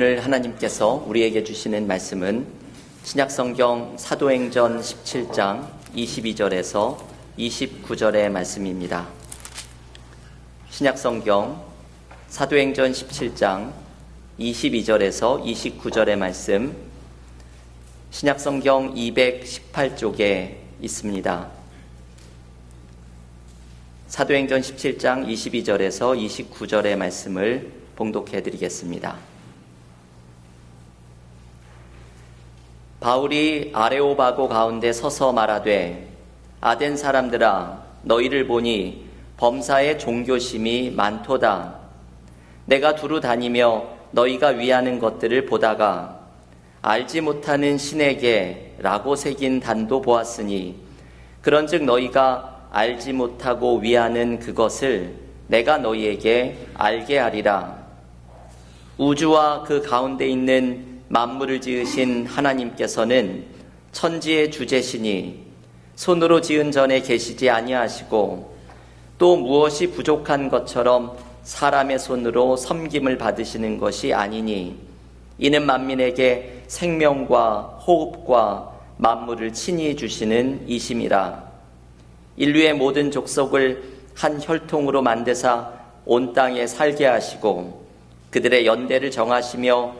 오늘 하나님께서 우리에게 주시는 말씀은 신약성경 사도행전 17장 22절에서 29절의 말씀입니다. 신약성경 사도행전 17장 22절에서 29절의 말씀 신약성경 218쪽에 있습니다. 사도행전 17장 22절에서 29절의 말씀을 봉독해 드리겠습니다. 바울이 아레오바고 가운데 서서 말하되 아덴 사람들아 너희를 보니 범사의 종교심이 많도다. 내가 두루 다니며 너희가 위하는 것들을 보다가 알지 못하는 신에게 라고 새긴 단도 보았으니 그런즉 너희가 알지 못하고 위하는 그것을 내가 너희에게 알게 하리라. 우주와 그 가운데 있는 만물을 지으신 하나님께서는 천지의 주제시니 손으로 지은 전에 계시지 아니하시고 또 무엇이 부족한 것처럼 사람의 손으로 섬김을 받으시는 것이 아니니 이는 만민에게 생명과 호흡과 만물을 친히 주시는 이심이라. 인류의 모든 족속을 한 혈통으로 만드사 온 땅에 살게 하시고 그들의 연대를 정하시며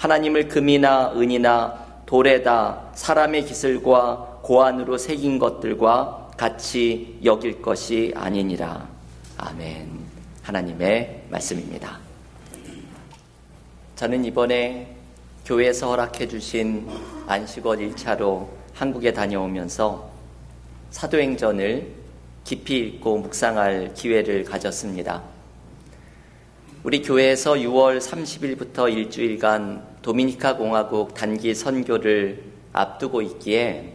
하나님을 금이나 은이나 돌에다 사람의 기술과 고안으로 새긴 것들과 같이 여길 것이 아니니라. 아멘. 하나님의 말씀입니다. 저는 이번에 교회에서 허락해 주신 안식월 1차로 한국에 다녀오면서 사도행전을 깊이 읽고 묵상할 기회를 가졌습니다. 우리 교회에서 6월 30일부터 일주일간 도미니카 공화국 단기 선교를 앞두고 있기에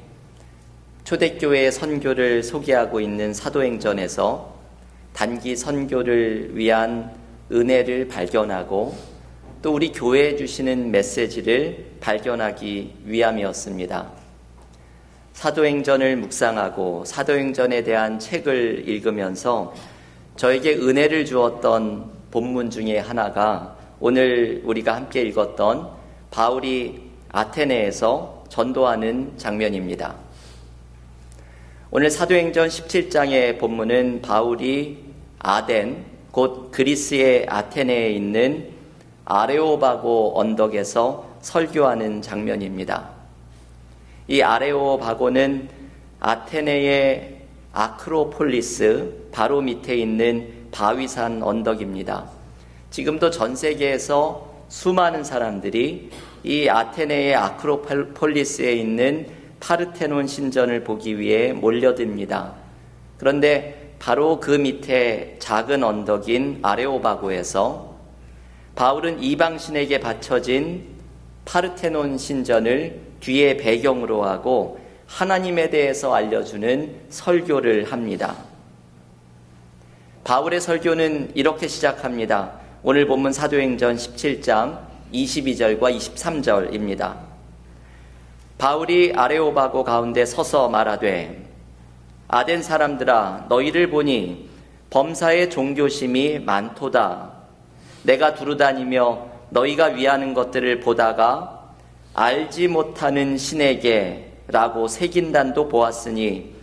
초대교회의 선교를 소개하고 있는 사도행전에서 단기 선교를 위한 은혜를 발견하고 또 우리 교회에 주시는 메시지를 발견하기 위함이었습니다. 사도행전을 묵상하고 사도행전에 대한 책을 읽으면서 저에게 은혜를 주었던 본문 중에 하나가 오늘 우리가 함께 읽었던 바울이 아테네에서 전도하는 장면입니다. 오늘 사도행전 17장의 본문은 바울이 아덴, 곧 그리스의 아테네에 있는 아레오바고 언덕에서 설교하는 장면입니다. 이 아레오바고는 아테네의 아크로폴리스 바로 밑에 있는 바위산 언덕입니다. 지금도 전 세계에서 수많은 사람들이 이 아테네의 아크로폴리스에 있는 파르테논 신전을 보기 위해 몰려듭니다. 그런데 바로 그 밑에 작은 언덕인 아레오바고에서 바울은 이방신에게 바쳐진 파르테논 신전을 뒤에 배경으로 하고 하나님에 대해서 알려주는 설교를 합니다. 바울의 설교는 이렇게 시작합니다. 오늘 본문 사도행전 17장 22절과 23절입니다. 바울이 아레오바고 가운데 서서 말하되 아덴 사람들아 너희를 보니 범사의 종교심이 많도다. 내가 두루다니며 너희가 위하는 것들을 보다가 알지 못하는 신에게 라고 새긴단도 보았으니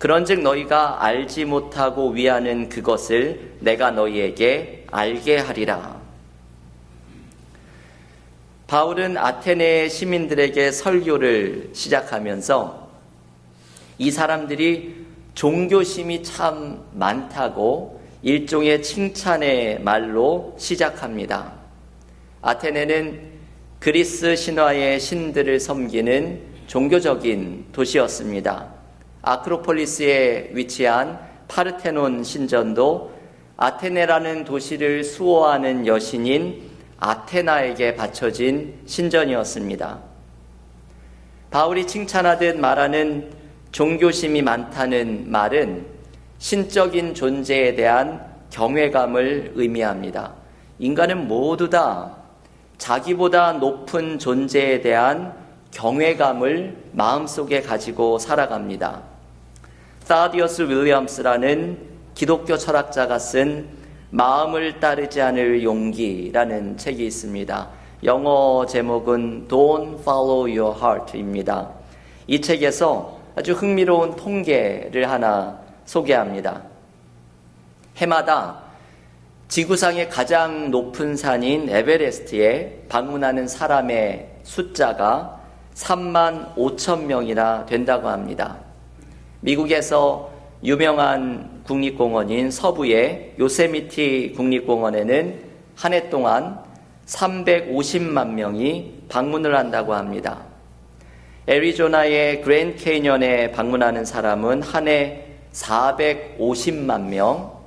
그런즉 너희가 알지 못하고 위하는 그것을 내가 너희에게 알게 하리라. 바울은 아테네 시민들에게 설교를 시작하면서 이 사람들이 종교심이 참 많다고 일종의 칭찬의 말로 시작합니다. 아테네는 그리스 신화의 신들을 섬기는 종교적인 도시였습니다. 아크로폴리스에 위치한 파르테논 신전도 아테네라는 도시를 수호하는 여신인 아테나에게 바쳐진 신전이었습니다. 바울이 칭찬하듯 말하는 종교심이 많다는 말은 신적인 존재에 대한 경외감을 의미합니다. 인간은 모두 다 자기보다 높은 존재에 대한 경외감을 마음속에 가지고 살아갑니다. 사디어스 윌리엄스라는 기독교 철학자가 쓴 마음을 따르지 않을 용기라는 책이 있습니다. 영어 제목은 Don't Follow Your Heart입니다. 이 책에서 아주 흥미로운 통계를 하나 소개합니다. 해마다 지구상의 가장 높은 산인 에베레스트에 방문하는 사람의 숫자가 3만 5천 명이나 된다고 합니다. 미국에서 유명한 국립공원인 서부의 요세미티 국립공원에는 한 해 동안 350만 명이 방문을 한다고 합니다. 애리조나의 그랜 캐년에 방문하는 사람은 한 해 450만 명,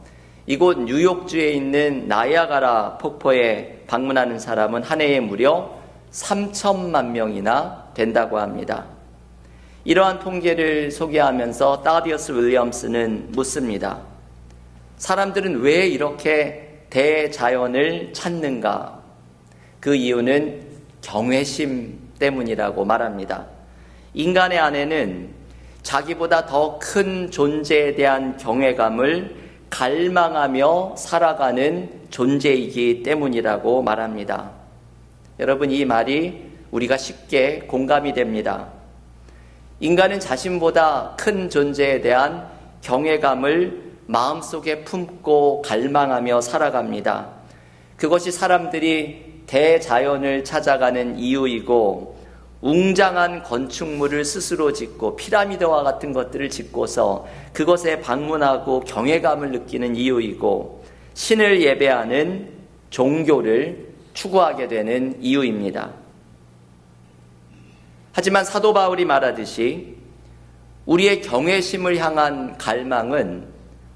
이곳 뉴욕주에 있는 나이아가라 폭포에 방문하는 사람은 한 해에 무려 3천만 명이나 된다고 합니다. 이러한 통계를 소개하면서 따디어스 윌리엄스는 묻습니다. 사람들은 왜 이렇게 대자연을 찾는가? 그 이유는 경외심 때문이라고 말합니다. 인간의 안에는 자기보다 더 큰 존재에 대한 경외감을 갈망하며 살아가는 존재이기 때문이라고 말합니다. 여러분, 이 말이 우리가 쉽게 공감이 됩니다. 인간은 자신보다 큰 존재에 대한 경외감을 마음속에 품고 갈망하며 살아갑니다. 그것이 사람들이 대자연을 찾아가는 이유이고 웅장한 건축물을 스스로 짓고 피라미드와 같은 것들을 짓고서 그것에 방문하고 경외감을 느끼는 이유이고 신을 예배하는 종교를 추구하게 되는 이유입니다. 하지만 사도 바울이 말하듯이 우리의 경외심을 향한 갈망은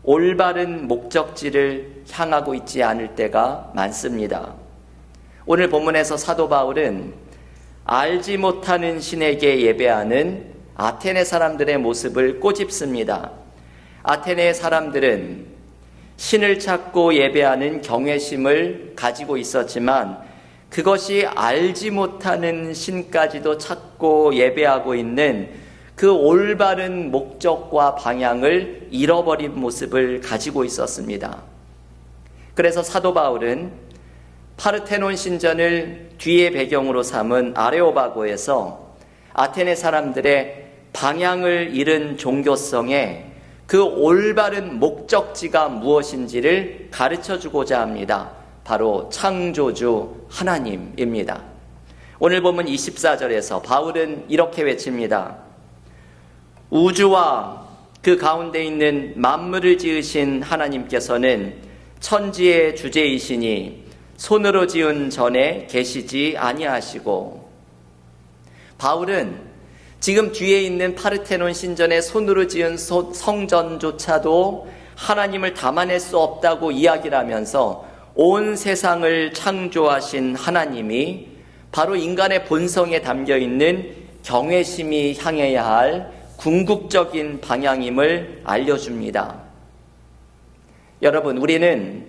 올바른 목적지를 향하고 있지 않을 때가 많습니다. 오늘 본문에서 사도 바울은 알지 못하는 신에게 예배하는 아테네 사람들의 모습을 꼬집습니다. 아테네 사람들은 신을 찾고 예배하는 경외심을 가지고 있었지만 그것이 알지 못하는 신까지도 찾고 예배하고 있는 그 올바른 목적과 방향을 잃어버린 모습을 가지고 있었습니다. 그래서 사도 바울은 파르테논 신전을 뒤의 배경으로 삼은 아레오바고에서 아테네 사람들의 방향을 잃은 종교성에 그 올바른 목적지가 무엇인지를 가르쳐 주고자 합니다. 바로 창조주 하나님입니다. 오늘 보면 24절에서 바울은 이렇게 외칩니다. 우주와 그 가운데 있는 만물을 지으신 하나님께서는 천지의 주제이시니 손으로 지은 전에 계시지 아니하시고 바울은 지금 뒤에 있는 파르테논 신전의 손으로 지은 성전조차도 하나님을 담아낼 수 없다고 이야기를 하면서 온 세상을 창조하신 하나님이 바로 인간의 본성에 담겨 있는 경외심이 향해야 할 궁극적인 방향임을 알려줍니다. 여러분, 우리는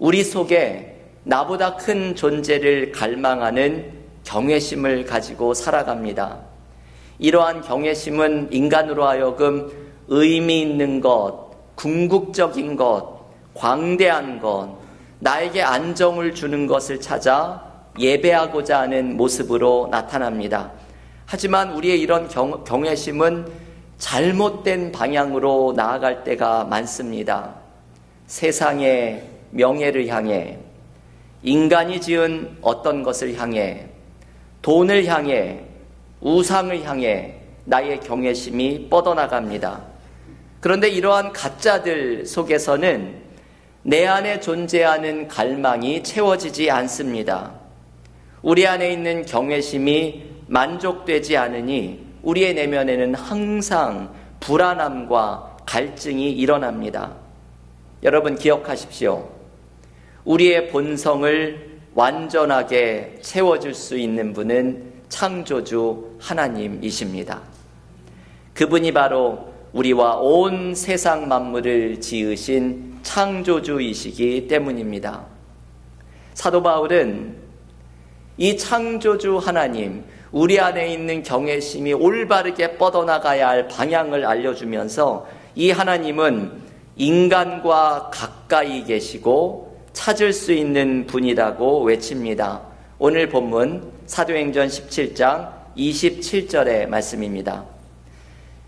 우리 속에 나보다 큰 존재를 갈망하는 경외심을 가지고 살아갑니다. 이러한 경외심은 인간으로 하여금 의미 있는 것, 궁극적인 것, 광대한 것, 나에게 안정을 주는 것을 찾아 예배하고자 하는 모습으로 나타납니다. 하지만 우리의 이런 경, 경외심은 잘못된 방향으로 나아갈 때가 많습니다. 세상의 명예를 향해 인간이 지은 어떤 것을 향해 돈을 향해 우상을 향해 나의 경외심이 뻗어나갑니다. 그런데 이러한 가짜들 속에서는 내 안에 존재하는 갈망이 채워지지 않습니다. 우리 안에 있는 경외심이 만족되지 않으니 우리의 내면에는 항상 불안함과 갈증이 일어납니다. 여러분 기억하십시오. 우리의 본성을 완전하게 채워줄 수 있는 분은 창조주 하나님이십니다. 그분이 바로 우리와 온 세상 만물을 지으신 창조주이시기 때문입니다. 사도 바울은 이 창조주 하나님, 우리 안에 있는 경외심이 올바르게 뻗어나가야 할 방향을 알려주면서 이 하나님은 인간과 가까이 계시고 찾을 수 있는 분이라고 외칩니다. 오늘 본문 사도행전 17장 27절의 말씀입니다.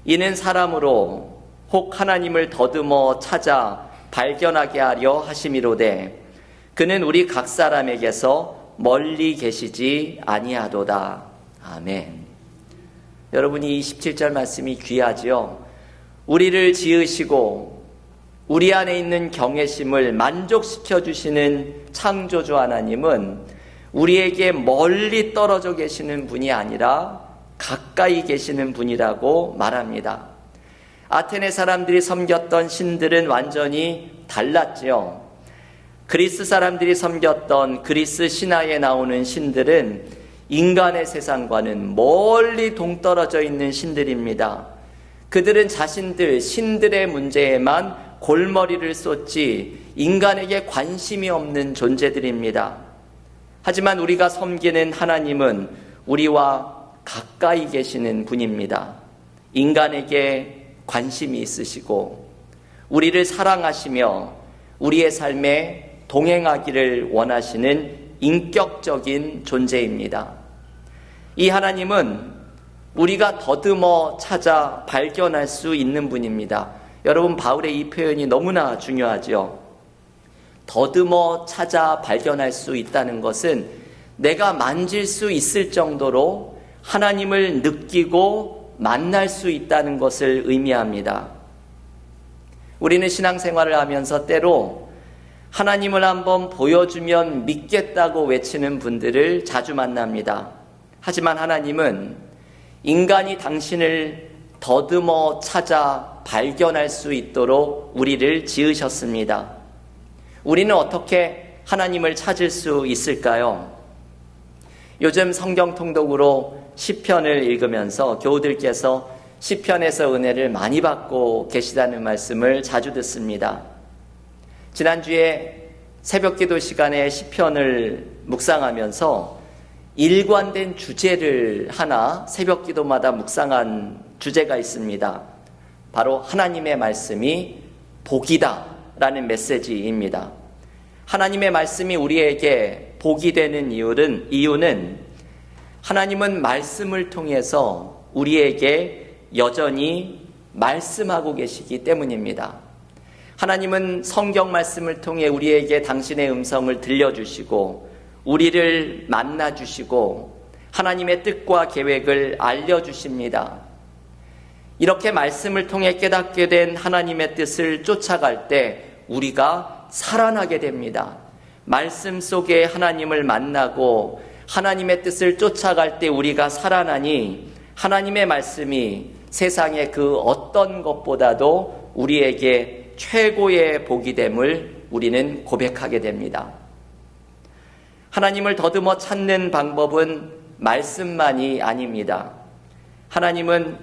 이는 사람으로 혹 하나님을 더듬어 찾아 발견하게 하려 하심이로되 그는 우리 각 사람에게서 멀리 계시지 아니하도다. 아멘. 여러분이 이 17절 말씀이 귀하지요. 우리를 지으시고 우리 안에 있는 경외심을 만족시켜 주시는 창조주 하나님은 우리에게 멀리 떨어져 계시는 분이 아니라 가까이 계시는 분이라고 말합니다. 아테네 사람들이 섬겼던 신들은 완전히 달랐지요. 그리스 사람들이 섬겼던 그리스 신화에 나오는 신들은 인간의 세상과는 멀리 동떨어져 있는 신들입니다. 그들은 자신들, 신들의 문제에만 골머리를 쏟지 인간에게 관심이 없는 존재들입니다. 하지만 우리가 섬기는 하나님은 우리와 가까이 계시는 분입니다. 인간에게 관심이 있으시고 우리를 사랑하시며 우리의 삶에 동행하기를 원하시는 인격적인 존재입니다. 이 하나님은 우리가 더듬어 찾아 발견할 수 있는 분입니다. 여러분, 바울의 이 표현이 너무나 중요하죠. 더듬어 찾아 발견할 수 있다는 것은 내가 만질 수 있을 정도로 하나님을 느끼고 만날 수 있다는 것을 의미합니다. 우리는 신앙생활을 하면서 때로 하나님을 한번 보여주면 믿겠다고 외치는 분들을 자주 만납니다. 하지만 하나님은 인간이 당신을 더듬어 찾아 발견할 수 있도록 우리를 지으셨습니다. 우리는 어떻게 하나님을 찾을 수 있을까요? 요즘 성경 통독으로 시편을 읽으면서 교우들께서 시편에서 은혜를 많이 받고 계시다는 말씀을 자주 듣습니다. 지난주에 새벽 기도 시간에 시편을 묵상하면서 일관된 주제를 하나 새벽 기도마다 묵상한 주제가 있습니다. 바로 하나님의 말씀이 복이다 라는 메시지입니다. 하나님의 말씀이 우리에게 복이 되는 이유는, 이유는 하나님은 말씀을 통해서 우리에게 여전히 말씀하고 계시기 때문입니다. 하나님은 성경 말씀을 통해 우리에게 당신의 음성을 들려주시고 우리를 만나주시고 하나님의 뜻과 계획을 알려주십니다. 이렇게 말씀을 통해 깨닫게 된 하나님의 뜻을 쫓아갈 때 우리가 살아나게 됩니다. 말씀 속에 하나님을 만나고 하나님의 뜻을 쫓아갈 때 우리가 살아나니 하나님의 말씀이 세상의 그 어떤 것보다도 우리에게 최고의 복이 됨을 우리는 고백하게 됩니다. 하나님을 더듬어 찾는 방법은 말씀만이 아닙니다. 하나님은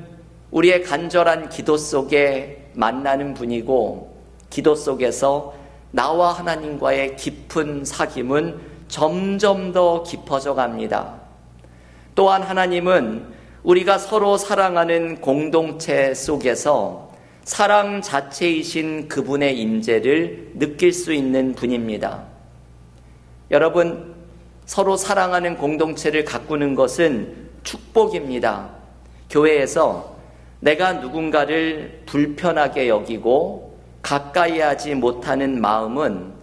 우리의 간절한 기도 속에 만나는 분이고 기도 속에서 나와 하나님과의 깊은 사귐은 점점 더 깊어져 갑니다. 또한 하나님은 우리가 서로 사랑하는 공동체 속에서 사랑 자체이신 그분의 임재를 느낄 수 있는 분입니다. 여러분, 서로 사랑하는 공동체를 가꾸는 것은 축복입니다. 교회에서 내가 누군가를 불편하게 여기고 가까이 하지 못하는 마음은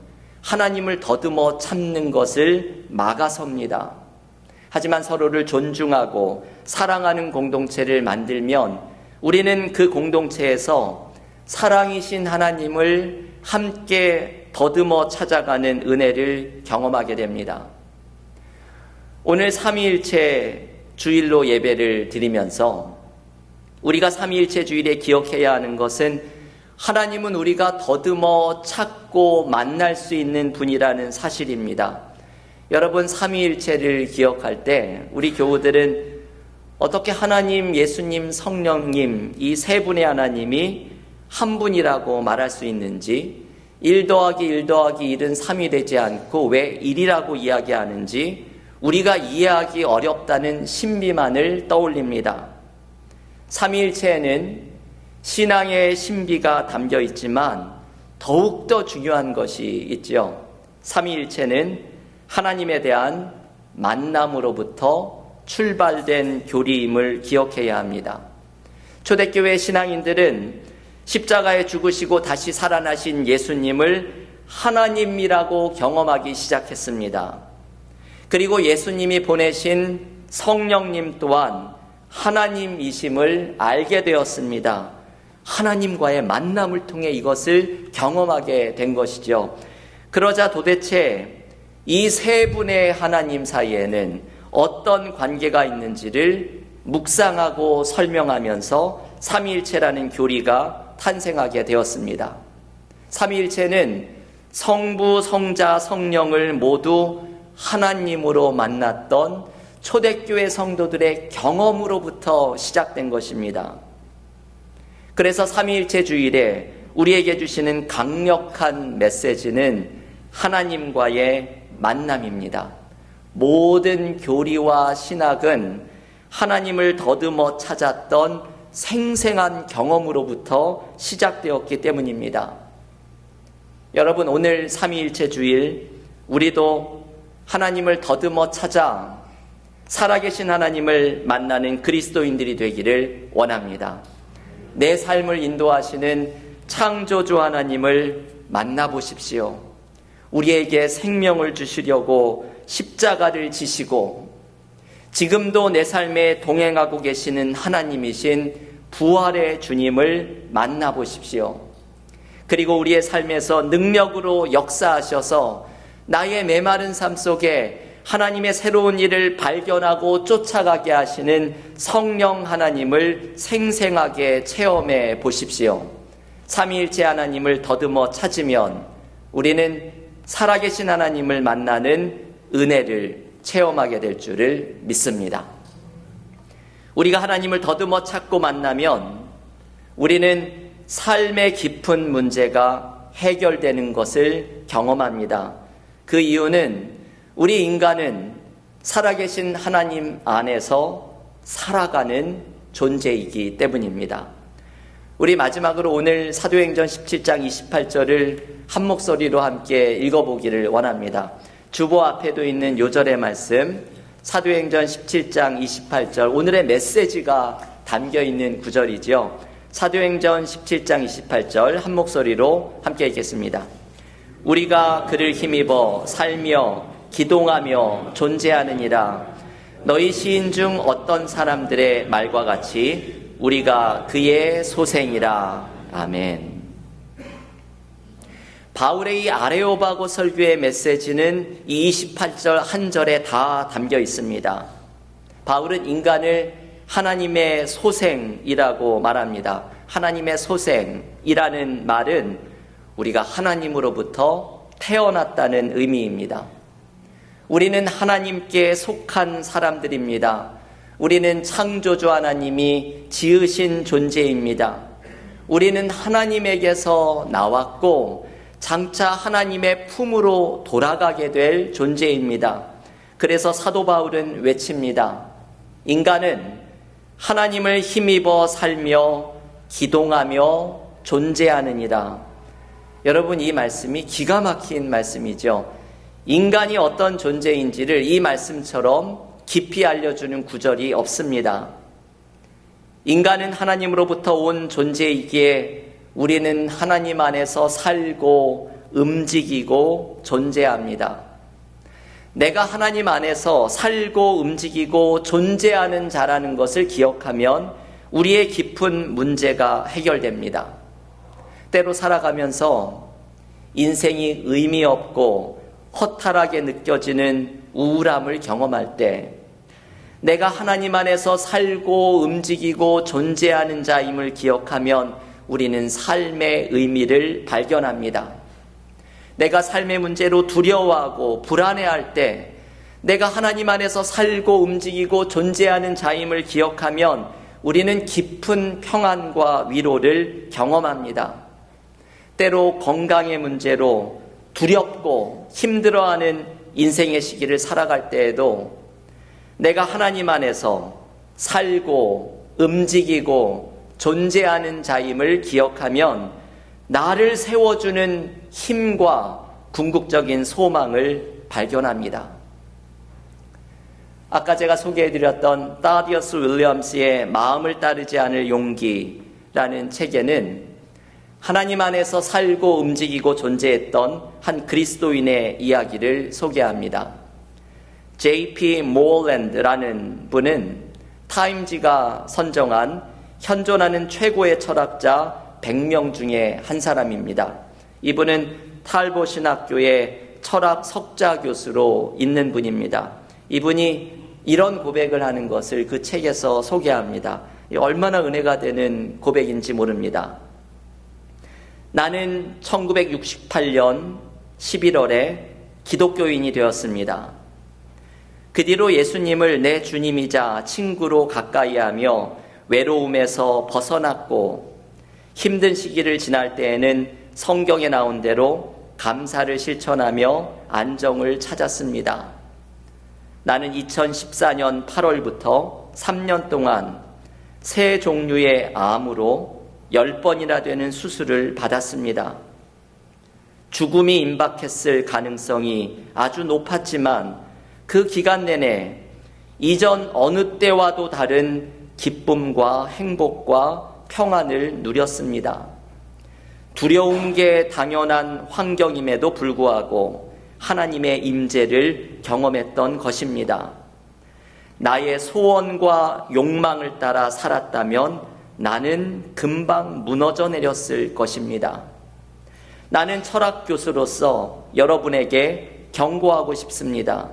하나님을 더듬어 참는 것을 막아섭니다. 하지만 서로를 존중하고 사랑하는 공동체를 만들면 우리는 그 공동체에서 사랑이신 하나님을 함께 더듬어 찾아가는 은혜를 경험하게 됩니다. 오늘 삼위일체 주일로 예배를 드리면서 우리가 삼위일체 주일에 기억해야 하는 것은 하나님은 우리가 더듬어 찾고 만날 수 있는 분이라는 사실입니다. 여러분 삼위일체를 기억할 때 우리 교우들은 어떻게 하나님, 예수님, 성령님 이 세 분의 하나님이 한 분이라고 말할 수 있는지 1 더하기 1 더하기 1은 3이 되지 않고 왜 1이라고 이야기하는지 우리가 이해하기 어렵다는 신비만을 떠올립니다. 삼위일체에는 신앙의 신비가 담겨 있지만 더욱더 중요한 것이 있죠. 삼위일체는 하나님에 대한 만남으로부터 출발된 교리임을 기억해야 합니다. 초대교회 신앙인들은 십자가에 죽으시고 다시 살아나신 예수님을 하나님이라고 경험하기 시작했습니다. 그리고 예수님이 보내신 성령님 또한 하나님이심을 알게 되었습니다. 하나님과의 만남을 통해 이것을 경험하게 된 것이죠. 그러자 도대체 이 세 분의 하나님 사이에는 어떤 관계가 있는지를 묵상하고 설명하면서 삼위일체라는 교리가 탄생하게 되었습니다. 삼위일체는 성부, 성자, 성령을 모두 하나님으로 만났던 초대교회 성도들의 경험으로부터 시작된 것입니다. 그래서 삼위일체 주일에 우리에게 주시는 강력한 메시지는 하나님과의 만남입니다. 모든 교리와 신학은 하나님을 더듬어 찾았던 생생한 경험으로부터 시작되었기 때문입니다. 여러분, 오늘 삼위일체 주일, 우리도 하나님을 더듬어 찾아 살아계신 하나님을 만나는 그리스도인들이 되기를 원합니다. 내 삶을 인도하시는 창조주 하나님을 만나보십시오. 우리에게 생명을 주시려고 십자가를 지시고 지금도 내 삶에 동행하고 계시는 하나님이신 부활의 주님을 만나보십시오. 그리고 우리의 삶에서 능력으로 역사하셔서 나의 메마른 삶 속에 하나님의 새로운 일을 발견하고 쫓아가게 하시는 성령 하나님을 생생하게 체험해 보십시오. 삼위일체 하나님을 더듬어 찾으면 우리는 살아계신 하나님을 만나는 은혜를 체험하게 될 줄을 믿습니다. 우리가 하나님을 더듬어 찾고 만나면 우리는 삶의 깊은 문제가 해결되는 것을 경험합니다. 그 이유는 우리 인간은 살아계신 하나님 안에서 살아가는 존재이기 때문입니다. 우리 마지막으로 오늘 사도행전 17장 28절을 한 목소리로 함께 읽어보기를 원합니다. 주보 앞에도 있는 요절의 말씀, 사도행전 17장 28절, 오늘의 메시지가 담겨 있는 구절이지요. 사도행전 17장 28절 한 목소리로 함께 읽겠습니다. 우리가 그를 힘입어 살며 기동하며 존재하느니라. 너희 시인 중 어떤 사람들의 말과 같이 우리가 그의 소생이라. 아멘. 바울의 이 아레오바고 설교의 메시지는 이 28절 한 절에 다 담겨 있습니다. 바울은 인간을 하나님의 소생이라고 말합니다. 하나님의 소생이라는 말은 우리가 하나님으로부터 태어났다는 의미입니다. 우리는 하나님께 속한 사람들입니다. 우리는 창조주 하나님이 지으신 존재입니다. 우리는 하나님에게서 나왔고 장차 하나님의 품으로 돌아가게 될 존재입니다. 그래서 사도 바울은 외칩니다. 인간은 하나님을 힘입어 살며 기동하며 존재하느니라. 여러분 이 말씀이 기가 막힌 말씀이죠. 인간이 어떤 존재인지를 이 말씀처럼 깊이 알려주는 구절이 없습니다. 인간은 하나님으로부터 온 존재이기에 우리는 하나님 안에서 살고 움직이고 존재합니다. 내가 하나님 안에서 살고 움직이고 존재하는 자라는 것을 기억하면 우리의 깊은 문제가 해결됩니다. 때로 살아가면서 인생이 의미 없고 허탈하게 느껴지는 우울함을 경험할 때 내가 하나님 안에서 살고 움직이고 존재하는 자임을 기억하면 우리는 삶의 의미를 발견합니다. 내가 삶의 문제로 두려워하고 불안해할 때 내가 하나님 안에서 살고 움직이고 존재하는 자임을 기억하면 우리는 깊은 평안과 위로를 경험합니다. 때로 건강의 문제로 두렵고 힘들어하는 인생의 시기를 살아갈 때에도 내가 하나님 안에서 살고 움직이고 존재하는 자임을 기억하면 나를 세워주는 힘과 궁극적인 소망을 발견합니다. 아까 제가 소개해드렸던 따디어스 윌리엄스의 마음을 따르지 않을 용기라는 책에는 하나님 안에서 살고 움직이고 존재했던 한 그리스도인의 이야기를 소개합니다. J.P. 모랜드라는 분은 타임지가 선정한 현존하는 최고의 철학자 100명 중에 한 사람입니다. 이분은 탈보 신학교의 철학 석자 교수로 있는 분입니다. 이분이 이런 고백을 하는 것을 그 책에서 소개합니다. 얼마나 은혜가 되는 고백인지 모릅니다. 나는 1968년 11월에 기독교인이 되었습니다. 그 뒤로 예수님을 내 주님이자 친구로 가까이 하며 외로움에서 벗어났고 힘든 시기를 지날 때에는 성경에 나온 대로 감사를 실천하며 안정을 찾았습니다. 나는 2014년 8월부터 3년 동안 세 종류의 암으로 10번이나 되는 수술을 받았습니다. 죽음이 임박했을 가능성이 아주 높았지만 그 기간 내내 이전 어느 때와도 다른 기쁨과 행복과 평안을 누렸습니다. 두려운 게 당연한 환경임에도 불구하고 하나님의 임재를 경험했던 것입니다. 나의 소원과 욕망을 따라 살았다면 나는 금방 무너져 내렸을 것입니다. 나는 철학 교수로서 여러분에게 경고하고 싶습니다.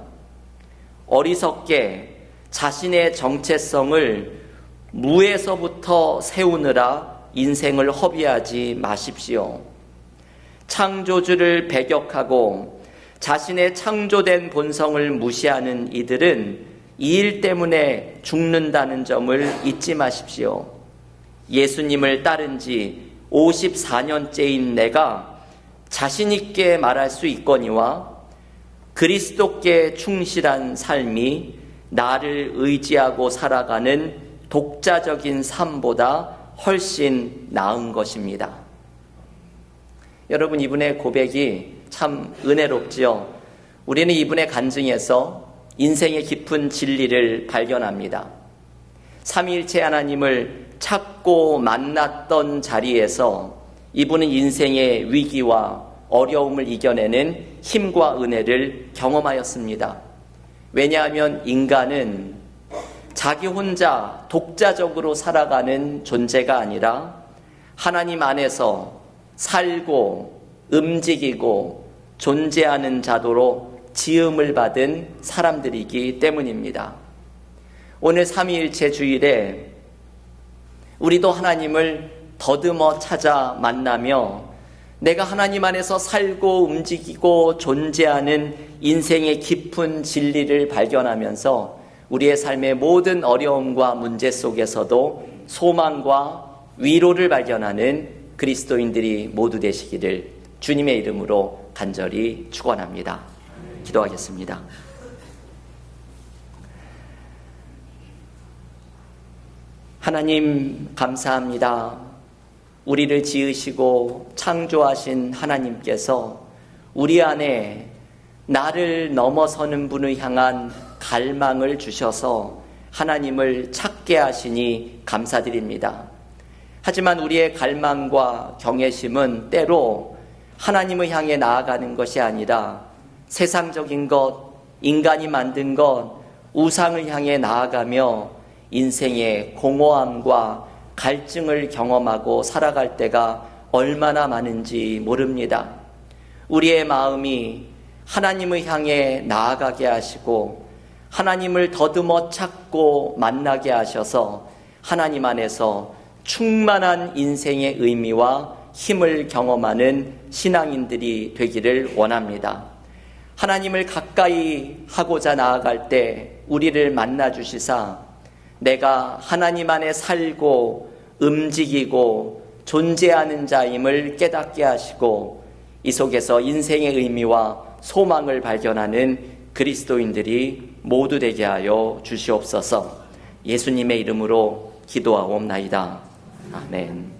어리석게 자신의 정체성을 무에서부터 세우느라 인생을 허비하지 마십시오. 창조주를 배격하고 자신의 창조된 본성을 무시하는 이들은 이 일 때문에 죽는다는 점을 잊지 마십시오. 예수님을 따른 지 54년째인 내가 자신있게 말할 수 있거니와 그리스도께 충실한 삶이 나를 의지하고 살아가는 독자적인 삶보다 훨씬 나은 것입니다. 여러분, 이분의 고백이 참 은혜롭지요. 우리는 이분의 간증에서 인생의 깊은 진리를 발견합니다. 삼위일체 하나님을 찾고 만났던 자리에서 이분은 인생의 위기와 어려움을 이겨내는 힘과 은혜를 경험하였습니다. 왜냐하면 인간은 자기 혼자 독자적으로 살아가는 존재가 아니라 하나님 안에서 살고 움직이고 존재하는 자도로 지음을 받은 사람들이기 때문입니다. 오늘 삼위일체 주일에 우리도 하나님을 더듬어 찾아 만나며 내가 하나님 안에서 살고 움직이고 존재하는 인생의 깊은 진리를 발견하면서 우리의 삶의 모든 어려움과 문제 속에서도 소망과 위로를 발견하는 그리스도인들이 모두 되시기를 주님의 이름으로 간절히 축원합니다. 기도하겠습니다. 하나님 감사합니다. 우리를 지으시고 창조하신 하나님께서 우리 안에 나를 넘어서는 분을 향한 갈망을 주셔서 하나님을 찾게 하시니 감사드립니다. 하지만 우리의 갈망과 경외심은 때로 하나님을 향해 나아가는 것이 아니라 세상적인 것, 인간이 만든 것, 우상을 향해 나아가며 인생의 공허함과 갈증을 경험하고 살아갈 때가 얼마나 많은지 모릅니다. 우리의 마음이 하나님을 향해 나아가게 하시고 하나님을 더듬어 찾고 만나게 하셔서 하나님 안에서 충만한 인생의 의미와 힘을 경험하는 신앙인들이 되기를 원합니다. 하나님을 가까이 하고자 나아갈 때 우리를 만나 주시사 내가 하나님 안에 살고 움직이고 존재하는 자임을 깨닫게 하시고 이 속에서 인생의 의미와 소망을 발견하는 그리스도인들이 모두 되게 하여 주시옵소서 예수님의 이름으로 기도하옵나이다. 아멘.